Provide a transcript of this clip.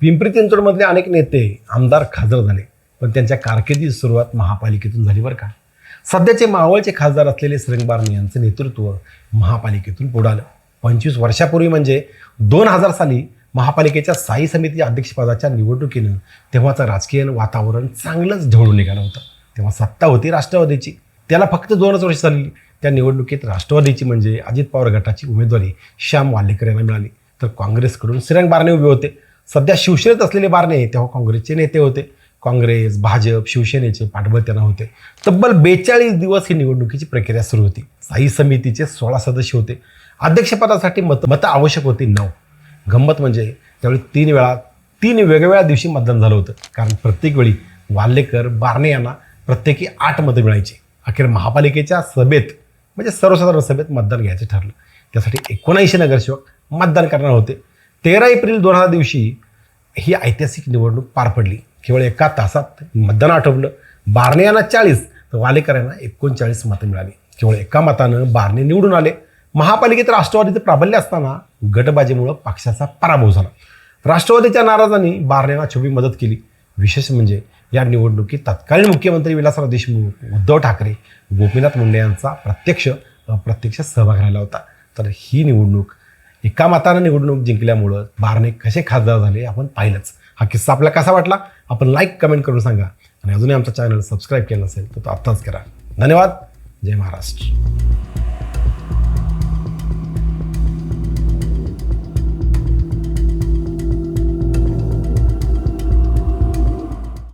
पिंपरी चिंचवडमधले अनेक नेते आमदार खासदार झाले पण त्यांच्या कारकिर्दीची सुरुवात महापालिकेतून झाली बरं का. सध्याचे मावळचे खासदार असलेले श्रीरंग यांचं नेतृत्व महापालिकेतून पुढं आलं. पंचवीस वर्षापूर्वी म्हणजे दोन हजार साली महापालिकेच्या स्थायी समिती अध्यक्षपदाच्या निवडणुकीनं तेव्हाचं राजकीय वातावरण चांगलंच ढवळून निघालं होतं. तेव्हा सत्ता होती राष्ट्रवादीची. त्याला फक्त दोनच वर्ष झाली. त्या निवडणुकीत राष्ट्रवादीची म्हणजे अजित पवार गटाची उमेदवारी श्याम वाल्लेकर यांना मिळाली. तर काँग्रेसकडून श्रीरंग बारणे उभे होते. सध्या शिवसेनेत असलेले बारणे तेव्हा काँग्रेसचे नेते होते. काँग्रेस भाजप शिवसेनेचे पाठबळ त्यांना होते. तब्बल बेचाळीस दिवस ही निवडणुकीची प्रक्रिया सुरू होती. स्थायी समितीचे सोळा सदस्य होते. अध्यक्षपदासाठी मत मतं आवश्यक होती नऊ. गंमत म्हणजे त्यावेळी तीन वेळा तीन वेगवेगळ्या दिवशी मतदान झालं होतं. कारण प्रत्येक वेळी वाल्लेकर बारणे यांना प्रत्येकी आठ मतं मिळायची. अखेर महापालिकेच्या सभेत म्हणजे सर्वसाधारण सभेत मतदान घ्यायचं ठरलं. त्यासाठी एकोणऐंशी नगरसेवक मतदान करणार होते. तेरा एप्रिल दोन हजार दिवशी ही ऐतिहासिक निवडणूक पार पडली. केवळ एका तासात मतदान आठवलं. बारणे यांना चाळीस तर वालेकर यांना एकोणचाळीस मतं मिळाली. केवळ एका मतानं बारणे निवडून आले. महापालिकेत राष्ट्रवादीचं प्राबल्य असताना गटबाजीमुळं पक्षाचा पराभव झाला. राष्ट्रवादीच्या नाराजांनी बारण्यांना छबी मदत केली. विशेष म्हणजे या निवडणुकीत तत्कालीन मुख्यमंत्री विलासराव देशमुख उद्धव ठाकरे गोपीनाथ मुंडे यांचा प्रत्यक्ष अप्रत्यक्ष सहभाग राहिला होता. तर ही निवडणूक एका मतानं निवडणूक जिंकल्यामुळं बारणे कसे खासदार झाले आपण पाहिलंच. हा किस्सा आपल्याला कसा वाटला? आपण लाईक कमेंट करून सांगा. आणि अजूनही आमचा चॅनल सबस्क्राईब केलं नसेल तर तो आत्ताच करा. धन्यवाद. जय महाराष्ट्र.